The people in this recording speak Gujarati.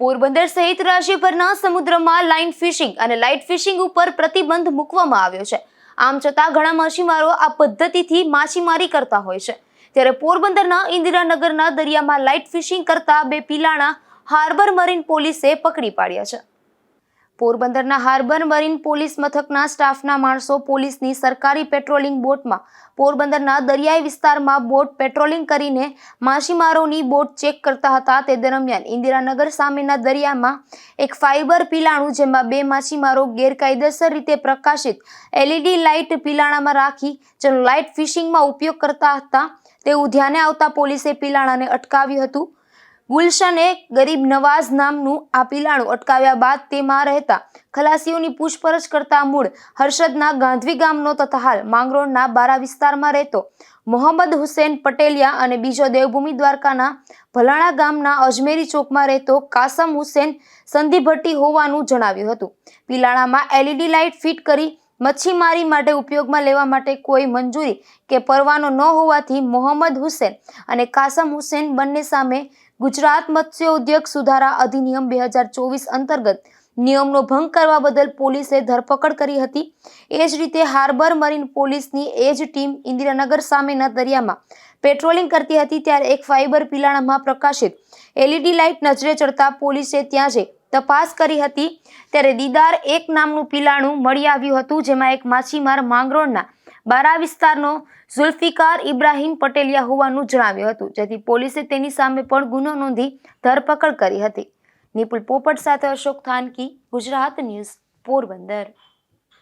પોરબંદર સહિત રાજ્યભરના સમુદ્રમાં લાઇન ફિશિંગ અને લાઇટ ફિશિંગ ઉપર પ્રતિબંધ મૂકવામાં આવ્યો છે. આમ છતાં ઘણા માછીમારો આ પદ્ધતિથી માછીમારી કરતા હોય છે. ત્યારે પોરબંદરના ઇન્દિરાનગરના દરિયામાં લાઇટ ફિશિંગ કરતા બે પીલાણા હાર્બર મરીન પોલીસે પકડી પાડ્યા છે. પોરબંદરના હાર્બર મરીન પોલીસ મથકના સ્ટાફના માણસો પોલીસની સરકારી પેટ્રોલિંગ બોટમાં, પોરબંદરના દરિયાઈ વિસ્તારમાં બોટ પેટ્રોલિંગ કરીને માછીમારોની બોટ ચેક કરતા હતા તે દરમિયાન ઇન્દિરાનગર સામેના દરિયામાં એક ફાઇબર પીલાણું જેમાં બે માછીમારો ગેરકાયદેસર રીતે પ્રકાશિત એલઈડી લાઇટ પીલાણામાં રાખી જેનો લાઇટ ફિશિંગમાં ઉપયોગ કરતા હતા તેવું ધ્યાને આવતા પોલીસે પીલાણાને અટકાવ્યું હતું. ગુલશને ગરીબ નવાઝ નામનું આ પિલાણું અટકાવ્યા બાદ તેમાં રહેતા ખલાસીઓની પૂછપરછ કરતા મૂળ હર્ષદના ગાંધવી ગામનો તથા હાલ માંગરોળના બારા વિસ્તારમાં રહેતો મોહમ્મદ હુસેન પટેલિયા અને બીજો દેવભૂમિ દ્વારકાના ભલાણા ગામના અજમેરી ચોકમાં રહેતો કાસમ હુસેન સંધિભટ્ટી હોવાનું જણાવ્યું હતું. પિલાણામાં એલઈડી લાઇટ ફિટ કરી મચ્છીમારી માટે ઉપયોગમાં લેવા માટે કોઈ મંજૂરી કે પરવાનો ન હોવાથી મોહમ્મદ હુસેન અને કાસમ હુસેન બંને સામે ગુજરાત મત્સ્ય ઉદ્યોગ સુધારા અધિનિયમ બે હજાર ચોવીસ અંતર્ગત નિયમનો ભંગ કરવા બદલ પોલીસે ધરપકડ કરી હતી. એ જ રીતે હાર્બર મરીન પોલીસની એ જ ટીમ ઇન્દિરાનગર સામેના દરિયામાં પેટ્રોલિંગ કરતી હતી, ત્યારે એક ફાઇબર પિલાણામાં પ્રકાશિત એલઈડી લાઇટ નજરે ચડતા પોલીસે ત્યાં જઈ તપાસ કરી હતી. ત્યારે દીદાર એક નામનું પિલાણું મળી આવ્યું હતું, જેમાં એક માછીમાર માંગરોળના બારા વિસ્તારનો ઝુલ્ફિકાર ઇબ્રાહીમ પટેલિયા હોવાનું જણાવ્યું હતું. જેથી પોલીસે તેની સામે પણ ગુનો નોંધી ધરપકડ કરી હતી. નિપુલ પોપટ સાથે અશોક થાનકી, ગુજરાત ન્યૂઝ પોરબંદર.